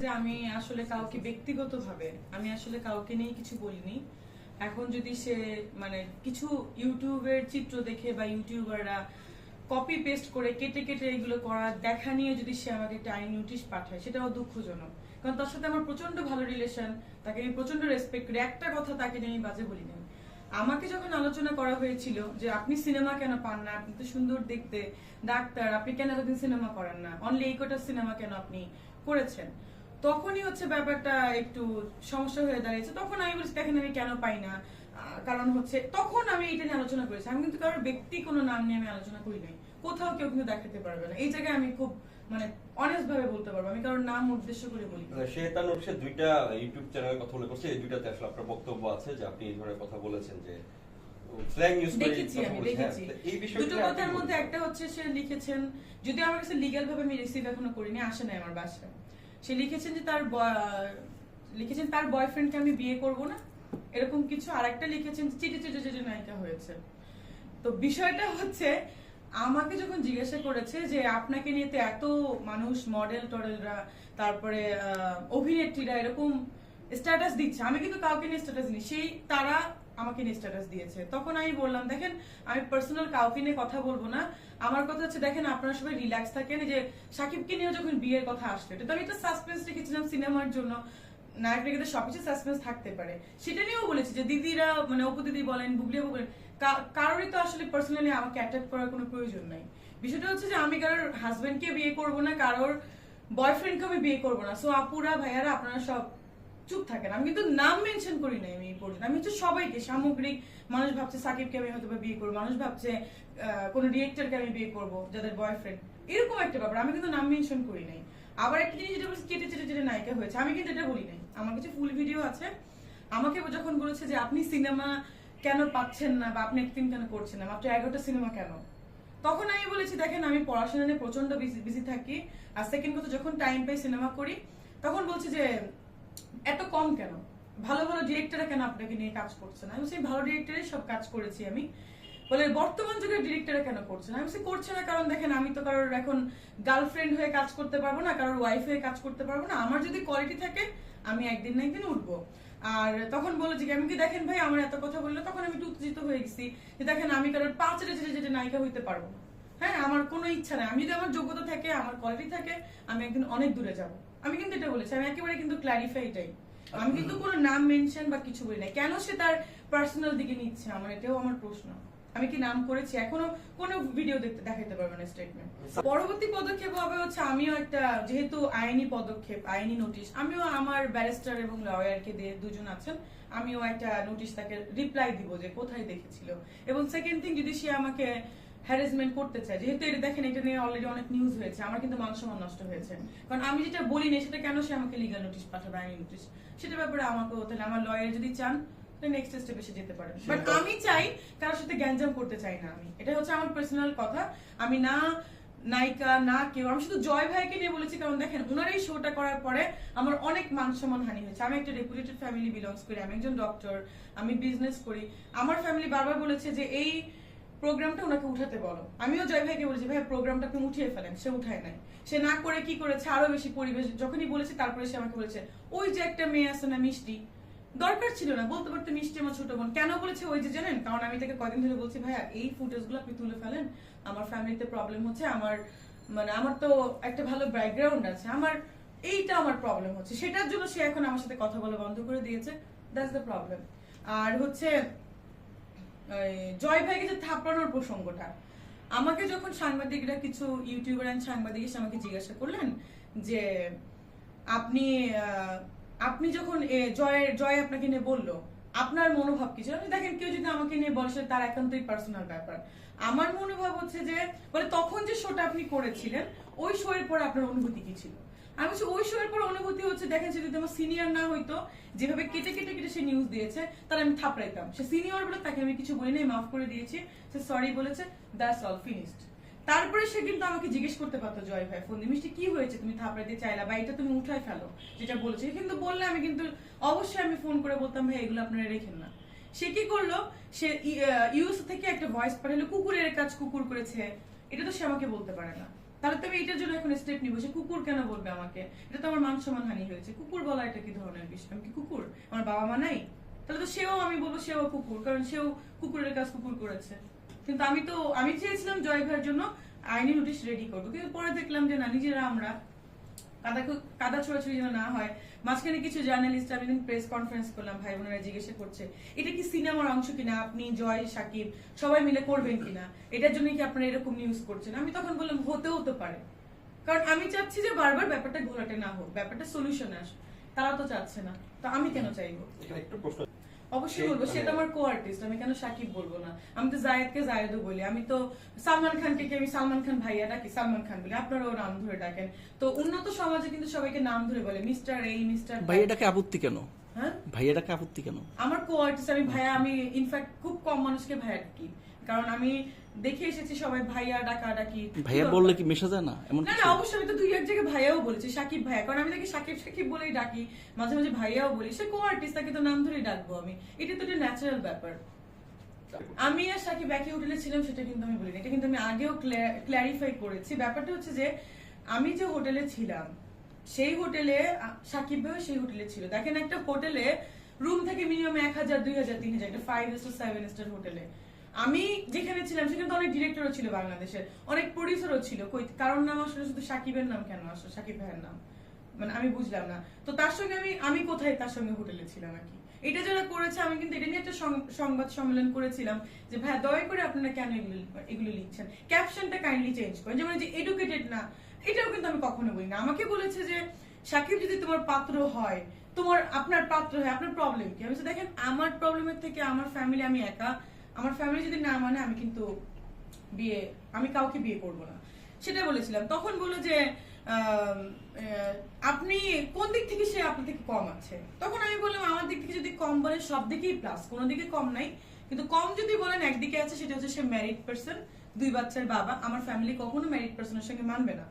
যে আমি আসলে কাউকে ব্যক্তিগতভাবে, আমি আসলে কাউকে নিয়ে কিছু বলিনি। এখন যদি সে মানে কিছু ইউটিউবের চিত্র দেখে বা ইউটিউবাররা কপি পেস্ট করে কেটে কেটে এগুলো করা, দেখা নিয়ে যদি সে আমাকে একটা নোটিশ পাঠায়, সেটাও দুঃখজনক। কারণ তার সাথে আমার প্রচণ্ড ভালো রিলেশন তাকে আমি প্রচণ্ড রেসপেক্ট করি। একটা কথা তাকে নিয়ে আমি বাজে বলি নাই আমাকে যখন আলোচনা করা হয়েছিল যে আপনি সিনেমা কেন পান না, আপনি তো সুন্দর দেখতে, ডাক্তার, আপনি কেন এতদিন সিনেমা করেন না? অনলি এই কটা সিনেমা কেন আপনি করেছেন? তখনই হচ্ছে ব্যাপারটা একটু সমস্যা হয়ে দাঁড়িয়েছে। তখন আমি বলছি দেখেন আমি কেন পাই না? কারণ হচ্ছে তখন আমি এটা নিয়ে আলোচনা করেছি। আমি কিন্তু কারোর ব্যক্তি কোনো নাম নিয়ে আমি আলোচনা করি নাই। কোথাও কেউ কিন্তু দেখাতে পারবে না। এই জায়গায় আমি খুব মানে অনেস্ট ভাবে বলতে পারব। আমি কারোর নাম উদ্দেশ্য করে বলি সে তার দুইটা ইউটিউব কথা উল্লেখ করছে এই দুইটাতে আসলে আপনার বক্তব্য আছে যে আপনি এই ধরনের কথা বলেছেন যে। হ্যাঁ, দুটো কথার মধ্যে একটা হচ্ছে সে লিখেছেন যদি আমার কাছে লিগ্যাল ভাবে আমি রিসিভ এখনও করিনি আসে নাই আমার বাসায়। সে লিখেছেন যে তার লিখেছেন তার বয়ফ্রেন্ডকে আমি বিয়ে করব না? এরকম কিছু আর একটা লিখেছেন চিঠি চিঠি চিঠি নায়িকা হয়েছে। তো বিষয়টা হচ্ছে, আমাকে যখন জিজ্ঞাসা করেছে যে, আপনাকে নিয়ে তো এত মানুষ মডেল টডেলরা তারপরে অভিনেত্রীরা এরকম স্ট্যাটাস দিচ্ছে। আমি কিন্তু কাউকে নিয়ে স্ট্যাটাস নিই সেই, তারা আমাকে স্ট্যাটাস দিয়েছে। তখন আমি বললাম, দেখেন, আমি পার্সোনাল কাউকে নিয়ে কথা বলব না। আমার কথা হচ্ছে, দেখেন, আপনারা সবাই রিল্যাক্স থাকেন। যে সাকিবকে নিয়ে যখন বিয়ের কথা আসলো, এটা আমি একটা সাসপেন্স রেখেছিলাম সিনেমার জন্য। নায়ক নায়িকাদের সবকিছু সাসপেন্স থাকতে পারে। সেটা নিয়েও বলেছি যে, দিদিরা মানে অপু দিদি বলেন, বুবলি আপু বলেন কারোরই তো আসলে পার্সোনালি আমাকে অ্যাটাক করার কোনো প্রয়োজন নাই। বিষয়টা হচ্ছে যে, আমি কারোর হাজবেন্ডকে বিয়ে করব না, কারোর বয়ফ্রেন্ডকে আমি বিয়ে করব না। সো আপুরা, ভাইয়ারা, আপনারা সব চুপ থাকেন। আমি কিন্তু নাম মেনশন করি নাই আমি পর্যন্ত। আমি হচ্ছে সবাইকে সামগ্রিক, মানুষ ভাবছে সাকিবকে আমি হয়তো বিয়ে করব, মানুষ ভাবছে কোনো ডিরেক্টরকে আমি বিয়ে করব, যাদের বয়ফ্রেন্ড এরকম একটা ব্যাপার। আমি কিন্তু নাম মেনশন করি নাই। আবার একটা জিনিস যেটা বলছে, কেটে চেটে চেটে নায়িকা হয়েছে। আমি কিন্তু এটা বলি নাই। আমার কাছে ফুল ভিডিও আছে। আমাকে যখন বলেছে যে আপনি সিনেমা কেন পাচ্ছেন না বা আপনি অ্যাক্টিং কেন করছেন না, মাত্র এগারোটা সিনেমা কেন? তখন আমি বলেছি, দেখেন, আমি পড়াশোনা নিয়ে প্রচণ্ড বিজি থাকি। আর সেকেন্ড কথা, যখন টাইম পাই সিনেমা করি, তখন বলছি যে এত কম কেন? ভালো ভালো ডিরেক্টররা কেন আপনাকে নিয়ে কাজ করছে না? আমি সেই ভালো ডিরেক্টরের সব কাজ করেছি আমি। বলে বর্তমান যুগের ডিরেক্টররা কেন করছে না? আমি বলছি, করছে না কারণ দেখেন আমি তো কারোর এখন গার্লফ্রেন্ড হয়ে কাজ করতে পারব না কারোর ওয়াইফ হয়ে কাজ করতে পারব না। আমার যদি কোয়ালিটি থাকে আমি একদিন না একদিন উঠবো। আর তখন বলে যে আমি কি দেখেন ভাই আমার এত কথা বলল তখন আমি একটু উত্তেজিত হয়ে গেছি যে দেখেন আমি কারোর পাঁচটা যেটা যেটা নায়িকা হইতে পারব হ্যাঁ আমার কোনো ইচ্ছা নাই। আমি যদি আমার যোগ্যতা থাকে আমার কোয়ালিটি থাকে আমি একদিন অনেক দূরে যাব। আমি কিন্তু এটা বলেছি আমি একেবারে কিন্তু ক্ল্যারিফাই এটাই। আমি কিন্তু কোনো নাম মেনশন বা কিছু বলি না কেন সে তার পার্সোনাল দিকে নিচ্ছে আমার? এটাও আমার প্রশ্ন। আমি কি নাম করেছি? এখনও কোনো ভিডিও দেখতে দেখাতে পারবে না স্টেটমেন্ট পরবর্তী পদক্ষেপ হবে হচ্ছে আমিও একটা যেহেতু আইনি পদক্ষেপ আইনি নোটিশ আমিও আমার ব্যারিস্টার এবং লয়ারকে দিয়ে দুজন আছেন আমিও একটা নোটিশ তাকে রিপ্লাই দিব যে কোথায় দেখেছিল। এবং সেকেন্ড থিং যদি সে আমাকে হ্যারাসমেন্ট করতে চায়। যেহেতু এটা দেখেন এটা নিয়ে অলরেডি অনেক নিউজ হয়েছে। আমার কিন্তু মান সম্মান নষ্ট হয়েছে। কারণ আমি যেটা বলি না সেটা কেন সে আমাকে লিগাল নোটিশ পাঠাবে আইনি নোটিশ সেটা ব্যাপারে আমাকে তাহলে আমার লয়ার যদি চান নেক্সট স্টেপে সে যেতে পারে। বাট আমি চাই কারোর সাথে গ্যাঞ্জাম করতে চাই না আমি। এটা হচ্ছে আমার পার্সোনাল কথা। আমি না নায়িকা না কেউ আমি শুধু জয় ভাইকে নিয়ে বলেছি কারণ দেখেন ওনার এই শোটা করার পরে আমার অনেক মান সম্মান হানি হয়েছে। আমি একটা রেপুটেড ফ্যামিলি বিলংস করি আমি একজন ডক্টর আমি বিজনেস করি। আমার ফ্যামিলি বারবার বলেছে যে এই প্রোগ্রামটা ওনাকে উঠাতে বলো। আমিও জয় ভাইকে বলেছি ভাই প্রোগ্রামটা আপনি উঠিয়ে ফেলেন, সে উঠায় নাই। সে না করে কি করেছে, আরও বেশি পরিবেশ যখনই বলেছে, তারপরে সে আমাকে বলেছে, ওই যে একটা মেয়ে আছে না মিষ্টি, দরকার ছিল না, বলতে পারতো মিষ্টি আমার ছোট বোন। কেন বলেছে ওই যে জানেন? কারণ আমি তাকে কদিন ধরে বলছি, ভাইয়া, এই ফুটেজগুলো আপনি তুলে ফেলেন, আমার ফ্যামিলিতে প্রবলেম হচ্ছে, আমার মানে আমার তো একটা ভালো ব্যাকগ্রাউন্ড আছে, আমার, এইটা আমার প্রবলেম হচ্ছে। সেটার জন্য সে এখন আমার সাথে কথা বলা বন্ধ করে দিয়েছে দ্যাটস দ্য প্রবলেম আর হচ্ছে জয় ভাইকে যে থাপড়ানোর প্রসঙ্গটা। আমাকে যখন সাংবাদিকরা কিছু ইউটিউবার অ্যান্ড সাংবাদিক এসে আমাকে জিজ্ঞাসা করলেন যে, আপনি আপনি যখন জয়ের, জয় আপনাকে নিয়ে বলল, আপনার মনোভাব কি ছিল? দেখেন, কেউ যদি আমাকে নিয়ে বলে তার একান্তই পার্সোনাল ব্যাপার। আমার মনোভাব হচ্ছে যে বলে তখন যে শোটা আপনি করেছিলেন, ওই শোয়ের পরে আপনার অনুভূতি কি ছিল? আমি বলছি, ওই শো এর পর অনুভূতি হচ্ছে যদি আমার সিনিয়র না হইতো, যেভাবে কেটে কেটে কেটে সে নিউজ দিয়েছে আমি থাপড়াইতাম। সে সিনিয়র বলে তাকে আমি কিছু বলি নাই মাফ করে দিয়েছি। সে সরি বলেছে দ্যাটস অল ফিনিশড তারপরে সে কিন্তু আমাকে জিজ্ঞেস করতে পারতো, জয় ভাই ফোন মিষ্টি, কি হয়েছে? তুমি থাপড়াইতে চাইলা বা এটা তুমি উঠায় ফেলো, যেটা বলেছে। কিন্তু বললে, আমি কিন্তু অবশ্যই আমি ফোন করে বলতাম, ভাই, এগুলো আপনারা রেখেন না। সে কি করল? সে ইউএস থেকে একটা ভয়েস পাঠালো, কুকুরের কাজ কুকুর করেছে। এটা তো সে আমাকে বলতে পারে না। তাহলে তো আমি এটার জন্য এখন স্টেপ নিবো। সে কুকুর কেন বলবে আমাকে? এটা তো আমার মান সম্মান হানি হয়েছে। কুকুর বলা এটা কি ধরনের বিষয়? আমি কি কুকুর? আমার বাবা মা নাই? তাহলে তো সেও, আমি বলব সেও কুকুর, কারণ সেও কুকুরের কাজ কুকুর করেছে। কিন্তু আমি তো, আমি চেয়েছিলাম জয় ভাইয়ের জন্য আইনি নোটিশ রেডি করব। কিন্তু পরে দেখলাম যে না, নিজেরা আমরা কাদা কাদা ছোড়াছুড়ি যেন না হয়। মাঝখানে কিছু জার্নালিস্ট আমি প্রেস কনফারেন্স করলাম, ভাই বোনেরা জিজ্ঞাসা করছে, এটা কি সিনেমার অংশ কিনা? আপনি, জয়, সাকিব, সবাই মিলে করবেন কিনা? এটার জন্য কি আপনারা এরকম নিউজ করছেন? আমি তখন বললাম, হতেও তো পারে। কারণ আমি চাচ্ছি যে বারবার ব্যাপারটা ঘোরাটে না হোক, ব্যাপারটা সলিউশন আস তারা তো চাচ্ছে না। তো আমি কেন চাইব? একটু প্রশ্ন অবশ্যই বলব সে তো মানে- আমার কো আর্টিস্ট আমি কেন সাকিব বলব না? আমি তো জায়েদকে জায়েদও বলি। আমি তো সালমান খানকে কি আমি সালমান খান ভাইয়া ডাকি সালমান খান বলি। আপনারাও নাম ধরে ডাকেন। তো উন্নত সমাজে কিন্তু সবাইকে নাম ধরে বলে মিস্টার এই মিস্টার ভাইয়া ডাকে আপত্তি কেন? হ্যাঁ? ভাইয়া ডাকে আপত্তি কেন? আমার কো আর্টিস্ট আমি ভাইয়া আমি ইনফ্যাক্ট খুব কম মানুষকে ভাইয়া ডাকি। কারণ আমি দেখে এসেছি সবাই ভাইয়া ডাকা ডাকি। ভাইয়া বললে কি মেশা যায় না? এমন না না অবশ্যই আমি তো দুই এক জায়গায় ভাইয়াও বলেছি সাকিব ভাইয়া। কারণ আমি তাকে সাকিব সাকিব বলেই ডাকি মাঝে মাঝে ভাইয়াও বলি। সে কো আর্টিস্ট তাকে তো নাম ধরেই ডাকবো আমি। এটা তো একটা ন্যাচারাল ব্যাপার। আমি আর সাকিব একই হোটেলে ছিলাম সেটা কিন্তু আমি বলিনি। এটা কিন্তু আমি আগেও ক্ল্যারিফাই করেছি। ব্যাপারটা হচ্ছে যে আমি যে হোটেলে ছিলাম সেই হোটেলে সাকিব ভাইও সেই হোটেলে ছিল। দেখেন একটা হোটেলে রুম থেকে মিনিমাম এক হাজার দুই হাজার তিন হাজার। একটা ফাইভ স্টার সেভেন স্টার হোটেলে আমি যেখানে ছিলাম, সেখানে তো অনেক ডিরেক্টরও ছিল বাংলাদেশের। অনেক প্রডিউসারও ছিল। কই কারণ নাম আসলে শুধু সাকিবের নাম কেন আসলো? সাকিব ভাইয়ের নাম। মানে আমি বুঝলাম না। তো তার সঙ্গে আমি আমি কোথায় তার সঙ্গে হোটেলে ছিলাম আর কি? এটা যারা করেছে, আমি কিন্তু এটা নিয়ে একটা সংবাদ সম্মেলন করেছিলাম যে ভাই দয়া করে আপনারা কেন এগুলো এগুলো লিখছেন? ক্যাপশনটা কাইন্ডলি চেঞ্জ করেন। যেমন যে এডুকেটেড না, এটাও কিন্তু আমি কখনো বলি না আমাকে বলেছে যে, সাকিব, যদি তোমার পাত্র হয়, তোমার, আপনার পাত্র হয়, আপনার প্রবলেম কি? আমি দেখেন, আমার প্রবলেমের থেকে আমার ফ্যামিলি আমি একা আমার ফ্যামিলি যদি না মানে আমি কিন্তু বিয়ে, আমি কাউকে বিয়ে করব না। সেটা বলেছিলাম। তখন বলল যে আপনি কোন দিক থেকে সে আপনার থেকে কম আছে? তখন আমি বললাম, আমার দিক থেকে যদি কম বলেন সব দিকেই প্লাস কোনো দিকে কম নাই। কিন্তু কম যদি বলেন, একদিকে আছে, সেটা হচ্ছে সে ম্যারিড পার্সন দুই বাচ্চার বাবা। আমার ফ্যামিলি কখনো ম্যারিড পার্সনের সঙ্গে মানবে না।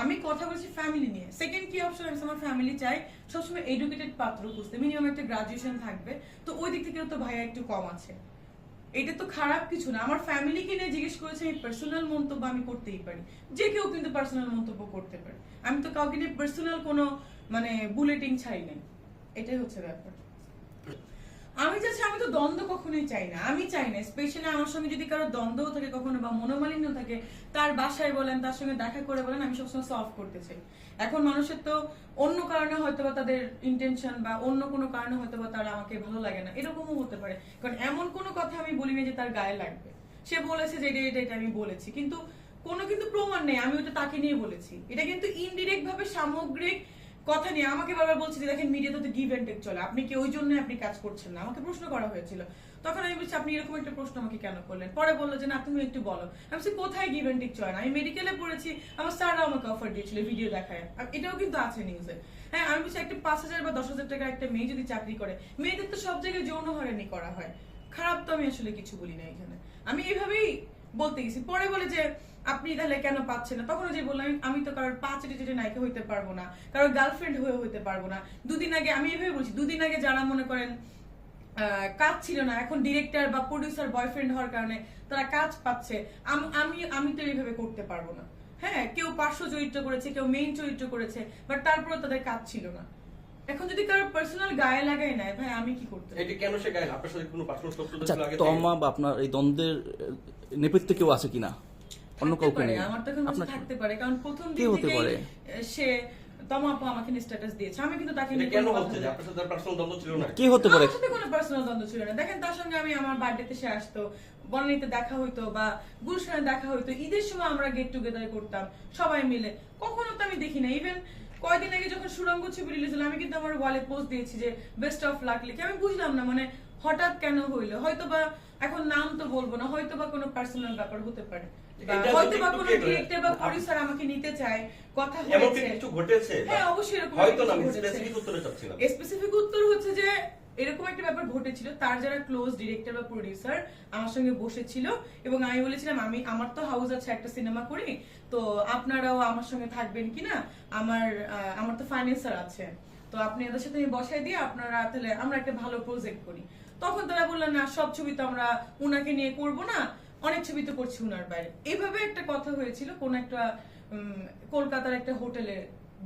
আমি কথা বলছি ফ্যামিলি নিয়ে। সেকেন্ড কি অপশন আছে? আমার ফ্যামিলি চাই সবসময় এডুকেটেড পাত্র খুঁজতে মিনিমাম একটা গ্রাজুয়েশন থাকবে। তো ওই দিক থেকেও তো ভাইয়া একটু কম আছে। এটা তো খারাপ কিছু না। আমার ফ্যামিলিকে নিয়ে জিজ্ঞেস করেছে আমি পার্সোনাল মন্তব্য আমি করতেই পারি। যে কেউ কিন্তু পার্সোনাল মন্তব্য করতে পারে। আমি তো কাউকে নিয়ে পার্সোনাল কোনো মানে বুলেটিং ছাই নাই এটাই হচ্ছে ব্যাপার। আমি চাচ্ছি, আমি তো দ্বন্দ্ব কখনোই চাই না। আমি চাই না স্পেশালি আমার সঙ্গে যদি কারও দ্বন্দ্ব থাকে কখনো বা মনোমালিন্য থাকে, তার বাসায় বলেন, তার সঙ্গে দেখা করে বলেন, আমি সবসময় সলভ করতে চাই। এখন মানুষের তো অন্য কারণে হয়তো বা তাদের ইন্টেনশন বা অন্য কোনো কারণে হয়তো বা তারা আমাকে ভালো লাগে না। এরকমও হতে পারে। কারণ এমন কোনো কথা আমি বলিনি যে তার গায়ে লাগবে। সে বলেছে যে এটা এটা এটা আমি বলেছি। কিন্তু কোনো কিন্তু প্রমাণ নেই, আমি ওটা তাকে নিয়ে বলেছি। এটা কিন্তু ইনডিরেক্ট ভাবে সামগ্রিক কথা নিয়ে আমাকে বারবার বলছে যে দেখেন মিডিয়াতে তো গিভ এন্ড টেক চলে। আপনি কি ওই জন্য আপনি কাজ করছেন না? আমাকে প্রশ্ন করা হয়েছিল। তখন আমি বলছি, আপনি এরকম একটা প্রশ্ন আমাকে কেন করলেন? পরে বলল যে, না, তুমি একটু বলো। আমি বলছি, কোথায় গিভ এন্ড টেক চলে? আমি মেডিকেলে পড়েছি। আমার স্যাররা আমাকে অফার দিয়েছিল ভিডিও দেখায়। এটাও কিন্তু আছে নিউজে হ্যাঁ আমি বলছি, একটা পাঁচ হাজার বা দশ হাজার টাকার একটা মেয়ে যদি চাকরি করে, মেয়েদের তো সব জায়গায় যৌন হয়রানি করা হয়। খারাপ তো আমি আসলে কিছু বলি না এখানে। আমি এইভাবেই বলতে গেছি। পরে বলে যে আপনি তাহলে কেন পাচ্ছেন না? তখন যে বললাম আমি- তো কারোর পাঁচ চেটে নায়িকা হইতে পারব না কারোর গার্লফ্রেন্ড হয়ে হইতে পারব না। দুদিন আগে আমি এভাবে বলছি দুদিন আগে যারা মনে করেন কাজ ছিল না এখন ডিরেক্টর বা প্রডিউসার বয়ফ্রেন্ড হওয়ার কারণে তারা কাজ পাচ্ছে আমি আমি তো এইভাবে করতে পারব না। হ্যাঁ কেউ পার্শ্ব চরিত্র করেছে কেউ মেইন চরিত্র করেছে বাট তারপরে তাদের কাজ ছিল না। এখন যদি কারও পার্সোনাল গায়ে লাগাই নেয় ভাই আমি কি করতে এটা কেন সে গায়ে? আপনার সাথে কোনো পার্সোনাল শত্রুতা আচ্ছা ছিল আগে তমা বা আপনার এই দ্বন্দ্বের নেপথ্যে কেউ আছে কিনা? অন্য কাউকে নেই আমার তো এখন আপনার থাকতে পারে কারণ প্রথম কে দিন হতে পারে? সে তমা আপু আমাকে স্ট্যাটাস দিয়েছে। আমি কিন্তু তাকে কেন আপনার সাথে পার্সোনাল দ্বন্দ্ব ছিল না? কে হতে পারে? আমার সাথে কোনো পার্সোনাল দ্বন্দ্ব ছিল না। দেখেন তার সঙ্গে আমি আমার বার্থডেতে সে আসতো বনানীতে দেখা হইতো বা গুলশানে দেখা হইতো ঈদের সময় আমরা গেট টুগেদার করতাম সবাই মিলে। কখনো তো আমি দেখি না। ইভেন কয়দিন আগে যখন সুরঙ্গ ছবি রিলিজ হলো আমি কিন্তু আমার ওয়ালে পোস্ট দিয়েছি যে বেস্ট অফ লাক লিখে। আমি বুঝলাম না মানে হঠাৎ কেন হইল? হয়তো বা এখন নাম তো বলব না হয়তো বা কোনো পার্সোনাল ব্যাপার হতে পারে। হয়তো বা কোনো ডিরেক্টর বা প্রডিউসার আমাকে নিতে চায় কথা হয়েছে। কিছু ঘটেছে? হ্যাঁ অবশ্যই এরকম হয়তো না। স্পেসিফিক উত্তরে স্পেসিফিক উত্তর হচ্ছে যে এরকম একটা ব্যাপার ঘটেছিল। তার যারা ক্লোজ ডিরেক্টর বা প্রডিউসার আমার সঙ্গে বসেছিল এবং আমি বলেছিলাম আমি আমার তো হাউস আছে একটা সিনেমা করি তো আপনারাও আমার সঙ্গে থাকবেন কিনা আমার আমার তো ফাইন্যান্সার আছে। তো আপনি এদের সাথে বসাই দিয়ে আপনারা তাহলে আমরা একটা ভালো প্রজেক্ট করি। তখন তারা বললেন না, সব ছবি তো আমরা উনাকে নিয়ে করব না, অনেক ছবি তো করছি উনার বাইরে। এইভাবে একটা কথা হয়েছিল, কোন একটা কলকাতার একটা হোটেলে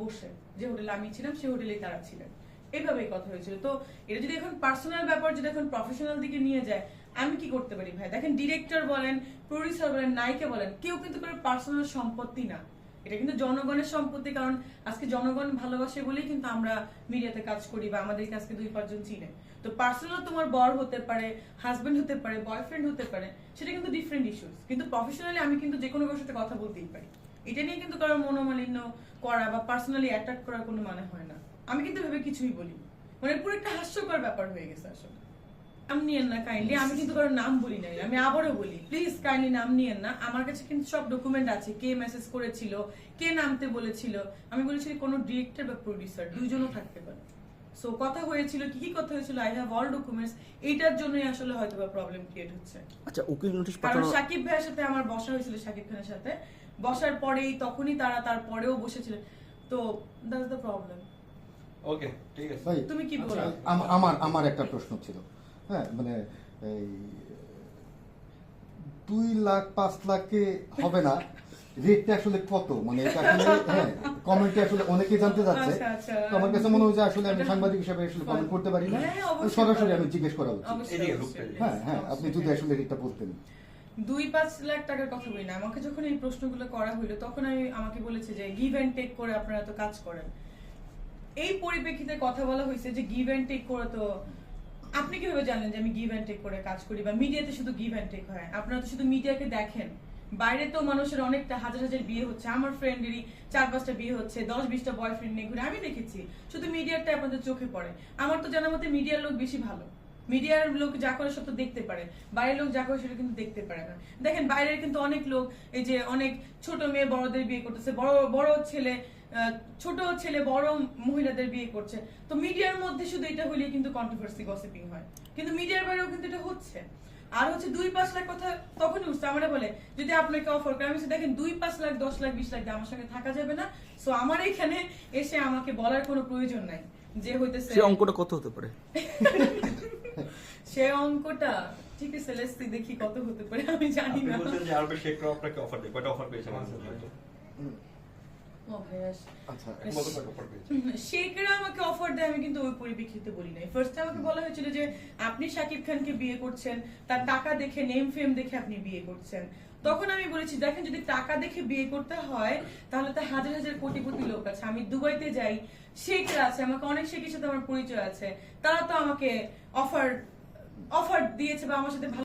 বসে, যে হোটেলে আমি ছিলাম, সেই হোটেলেই তারা ছিলেন। এইভাবেই কথা হয়েছিল। তো এটা যদি এখন পার্সোনাল ব্যাপার, যদি এখন প্রফেশনাল দিকে নিয়ে যায়, আমি কি করতে পারি ভাই? দেখেন ডিরেক্টর বলেন প্রডিউসার বলেন, নায়িকা বলেন, কেউ কিন্তু কোনো পার্সোনাল সম্পত্তি না। এটা কিন্তু জনগণের সম্পত্তি, কারণ আজকে জনগণ ভালোবাসে বলেই কিন্তু আমরা মিডিয়াতে কাজ করি বা আমাদেরকে আজকে দুই পাঁচজন চিনে তো পার্সোনাল তোমার বর হতে পারে হাজবেন্ড হতে পারে বয়ফ্রেন্ড হতে পারে, সেটা কিন্তু ডিফারেন্ট ইস্যুস কিন্তু প্রফেশনালি আমি কিন্তু যে কোনো কারোর কথা বলতেই পারি। এটা নিয়ে কিন্তু কারোর মনোমালিন্য করা বা পার্সোনালি অ্যাটাক করার কোনো মানে হয় না। আমি কিন্তু ভেবে কিছুই বলি মানে পুরো একটা হাস্যকর ব্যাপার হয়ে গেছে আসলে। নাম নিয়েন না কাইন্ডলি আমি কিন্তু কারোর নাম বলি নাই। আমি আবারও বলি প্লিজ কাইন্ডলি নাম নিয়েন না। আমার কাছে কিন্তু সব ডকুমেন্ট আছে। কে মেসেজ করেছিল, কে নামতে বলেছিল। আমি বলেছি কোনো ডিরেক্টর বা প্রডিউসার দুজনও থাকতে পারে। সো কথা হয়েছিল কি কি কথা হয়েছিল আই হ্যাভ অল ডকুমেন্টস এইটার জন্যই আসলে হয়তো বা প্রবলেম ক্রিয়েট হচ্ছে। আচ্ছা উকিল নোটিশ কারণ পাঠানো সাকিব ভাইয়ের সাথে আমার বসা হয়েছিল সাকিব খানের সাথে। বসার পরেই তখনই তারা তারপরেও বসেছিলেন তো দ্যাটস দ্য প্রবলেম ওকে ঠিক আছে। ভাই তুমি কি বলো? আচ্ছা, আমার আমার একটা প্রশ্ন ছিল। হ্যাঁ মানে এই দুই লাখ পাঁচ লাখে হবে না। রেটটা আসলে কত? মানে এটা আসলে হ্যাঁ কমেন্টে আসলে অনেকেই জানতে যাচ্ছে আচ্ছা, আচ্ছা। তো আমার কাছে মনে হয় যে আসলে আমি সাংবাদিক হিসাবে আসলে কমেন্ট করতে পারি না। হ্যাঁ, সরাসরি আমি জিজ্ঞেস করা উচিত। হ্যাঁ হ্যাঁ আপনি যদি আসলে রেটটা বলতেন। দুই পাঁচ লাখ টাকার কথা বলি না। আমাকে যখন এই প্রশ্নগুলো করা হলো তখন আমি আমাকে বলেছে যে গিভ অ্যান্ড টেক করে আপনারা তো কাজ করেন। এই পরিপ্রেক্ষিতে কথা বলা হয়েছে যে গিভ অ্যান্ড টেক করে তো আপনি কীভাবে জানেন যে আমি গিভ অ্যান্ড টেক করে কাজ করি? বা মিডিয়াতে শুধু গিভ অ্যান্ড টেক হয়? আপনারা তো শুধু মিডিয়াকে দেখেন। বাইরে তো মানুষের অনেকটা হাজার হাজার বিয়ে হচ্ছে। আমার ফ্রেন্ডেরই চার পাঁচটা বিয়ে হচ্ছে, দশ বিশটা বয়ফ্রেন্ড নিয়ে ঘুরে, আমি দেখেছি। শুধু মিডিয়ারটা আপনাদের চোখে পড়ে। আমার তো জানার মতে মিডিয়ার লোক বেশি ভালো। মিডিয়ার লোক যা করে সব দেখতে পারে। বাইরের লোক যা করে সেটা কিন্তু দেখতে পারে না। দেখেন, বাইরের কিন্তু অনেক লোক, এই যে অনেক ছোট মেয়ে বড়দের বিয়ে করতেছে, বড় বড় ছেলে ছোট ছেলে, বড় মহিলাদের বিয়ে করছে। তো মিডিয়ার মধ্যে শুধু এটা হইলে কিন্তু কন্ট্রোভার্সি গসিপিং হয়। কিন্তু মিডিয়ার বাইরেও কিন্তু এটা হচ্ছে। আর হচ্ছে দুই পাঁচ লাখ কথা তখনই উঠছে। আমরা বলে যদি আপনাকে অফার করে আমি দেখেন দুই পাঁচ লাখ দশ লাখ বিশ লাখ আমার সঙ্গে থাকা যাবে না। সো আমার এখানে এসে আমাকে বলার কোনো প্রয়োজন নাই। যে হইতেছে সে অঙ্কটা কত হতে পারে? সে অঙ্কটা ঠিক আছে লেটস দেখি কত হতে পারে আমি জানি না। আপনি বলছেন যে আরবে শেখরা আপনাকে অফার দেয়। কয়টা অফার পেয়েছেন আনসার শেখরা আমাকে অফার দেয় আমি কিন্তু ওই পরিপ্রেক্ষিতে বলি নাই। ফার্স্টে আমাকে বলা হয়েছিল যে আপনি শাকিব খানকে বিয়ে করছেন তার টাকা দেখে নেম ফেম দেখে আপনি বিয়ে করছেন। তখন আমি বলেছি দেখেন যদি টাকা দেখে বিয়ে করতে হয় তাহলে তো হাজার হাজার কোটি কোটি লোক আছে। আমি দুবাইতে যাই শেখরা আছে আমাকে অনেক শেখের সাথে আমার পরিচয় আছে। তারা তো আমাকে অফার অফার দিয়েছে বা আমার সাথে ভালো